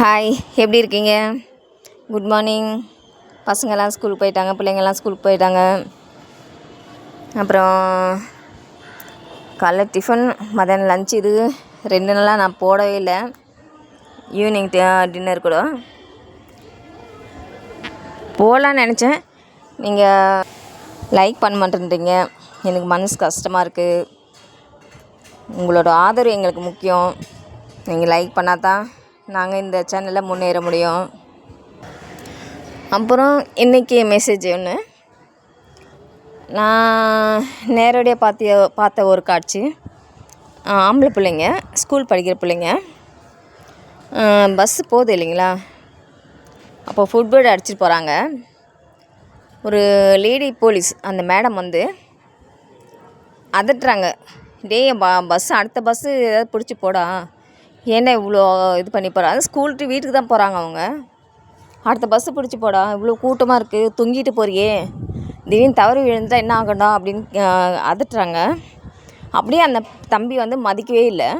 Hi எப்படி இருக்கீங்க? Good morning பசங்கள்லாம் ஸ்கூலுக்கு போயிட்டாங்க பிள்ளைங்கள்லாம் ஸ்கூலுக்கு போயிட்டாங்க. அப்புறம் காலைல டிஃபன் மதியானம் லஞ்ச் இது. ரெண்டு நாளாக நான் போடவே இல்லை. ஈவினிங் டின்னர் கூட. போகலான்னு நினச்சேன். நீங்கள் லைக் பண்ண மாட்டேன்றீங்க. எனக்கு மனசு கஷ்டமாக இருக்குது உங்களோட ஆதரவு எங்களுக்கு முக்கியம். நீங்கள் லைக் பண்ணால் தான் நாங்கள் இந்த சேனலில் முன்னேற முடியும். அப்புறம் இன்றைக்கி மெசேஜ் ஒன்று நான் நேரடியாக பார்த்திய பார்த்த ஒரு காட்சி. ஆம்பளை பிள்ளைங்க ஸ்கூல் படிக்கிற பிள்ளைங்க. பஸ்ஸு போகுது இல்லைங்களா? அப்போ ஃபுட்போர்டு அடிச்சிட்டு போகிறாங்க ஒரு லேடி போலீஸ் அந்த மேடம் வந்து அதட்டுறாங்க. டேய் பா பஸ் அடுத்த பஸ்ஸு ஏதாவது பிடிச்சி போடா. ஏன்டா இவ்வளோ இது பண்ணி போகிறா அது ஸ்கூல் வீட்டுக்கு தான் போகிறாங்க அவங்க. அடுத்த பஸ்ஸு பிடிச்சி போடா. இவ்வளோ கூட்டமாக இருக்குது தொங்கிட்டு போறியே. திடீர்னு தவறி விழுந்தா என்ன ஆகண்டா அப்படின்னு அதட்டுறாங்க. அப்படியே அந்த தம்பி வந்து மதிக்கவே இல்லை.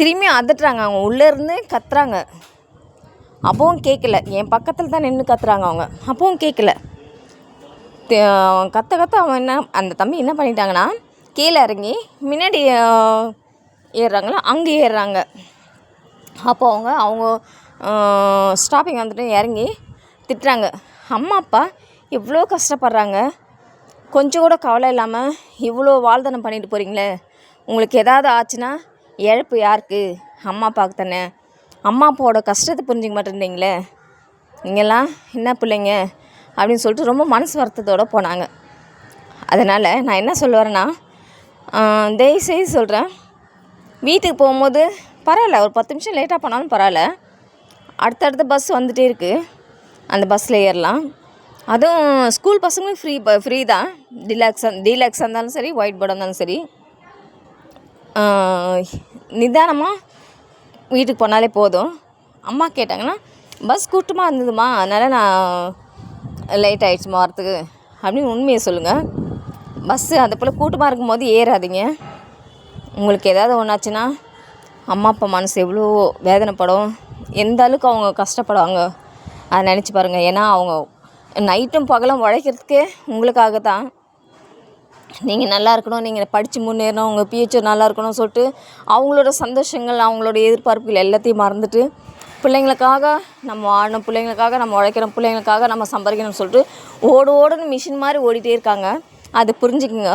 திரும்பி அதட்டுறாங்க. அவங்க உள்ளேருந்து கத்துறாங்க. அப்பவும் கேட்கல. என் பக்கத்தில் தான் நின்று கத்துறாங்க அவங்க. அப்பவும் கேட்கல. கத்த கத்த அவன் என்ன அந்த தம்பி என்ன பண்ணிட்டாங்கன்னா கீழே இறங்கி முன்னாடி ஏறுறாங்களோ அங்கே ஏறுறாங்க. அப்போ அவங்க அவங்க ஸ்டாப்பிங் வந்துட்டு இறங்கி திட்டுறாங்க. அம்மா அப்பா எவ்வளோ கஷ்டப்படுறாங்க. கொஞ்சம் கூட கவலை இல்லாமல் இவ்வளோ வாழ்தனம் பண்ணிட்டு போகிறீங்களே உங்களுக்கு ஏதாவது ஆச்சுன்னா இழப்பு யாருக்கு? அம்மா அப்பாவுக்கு தானே. அம்மா அப்பாவோட கஷ்டத்தை புரிஞ்சிக்க மாட்டேன்றீங்களே. நீங்கள்லாம் என்ன பிள்ளைங்க? அப்படின்னு சொல்லிட்டு ரொம்ப மனசு வருத்தத்தோடு போனாங்க. அதனால் நான் என்ன சொல்ல வரேன்னா தயவுசெய்து சொல்கிறேன் வீட்டுக்கு போகும்போது பரவாயில்ல ஒரு பத்து நிமிஷம் லேட்டாக போனாலும் பரவாயில்ல. அடுத்தடுத்த பஸ் வந்துகிட்டே இருக்குது அந்த பஸ்ஸில் ஏறலாம். அதுவும் ஸ்கூல் பசங்களும் ஃப்ரீ ஃப்ரீ தான். டிலாக்ஸ் டீலாக்ஸாக இருந்தாலும் சரி ஒயிட் போர்டாக இருந்தாலும் சரி. நிதானமாக வீட்டுக்கு போனாலே போதும். அம்மா கேட்டாங்கன்னா பஸ் கூட்டமாக இருந்ததுமா? அதனால் நான் லேட் ஆகிடுச்சுமா வரத்துக்கு? அப்படின்னு உண்மையை சொல்லுங்கள் பஸ்ஸு அந்த போல் கூட்டமாக இருக்கும்போது ஏறாதீங்க. உங்களுக்கு ஏதாவது ஒன்றாச்சுன்னா அம்மா அப்பா மனசு எவ்வளோ வேதனைப்படும் எந்த அளவுக்கு அவங்க கஷ்டப்படுவாங்க அதை நினச்சி பாருங்கள் ஏன்னா அவங்க நைட்டும் பகலும் உழைக்கிறதுக்கே உங்களுக்காக தான் நீங்கள் நல்லா இருக்கணும் நீங்கள் படித்து முன்னேறணும் உங்கள் ஃபியூச்சர் நல்லா இருக்கணும்னு சொல்லிட்டு அவங்களோட சந்தோஷங்கள் அவங்களோட எதிர்பார்ப்புகள் எல்லாத்தையும் மறந்துட்டு பிள்ளைங்களுக்காக நம்ம ஆடணும் பிள்ளைங்களுக்காக நம்ம உழைக்கிறோம் பிள்ளைங்களுக்காக நம்ம சம்பாதிக்கணும்னு சொல்லிட்டு ஓடு ஓடுன்னு மிஷின் மாதிரி ஓடிட்டே இருக்காங்க. அதை புரிஞ்சுக்குங்க.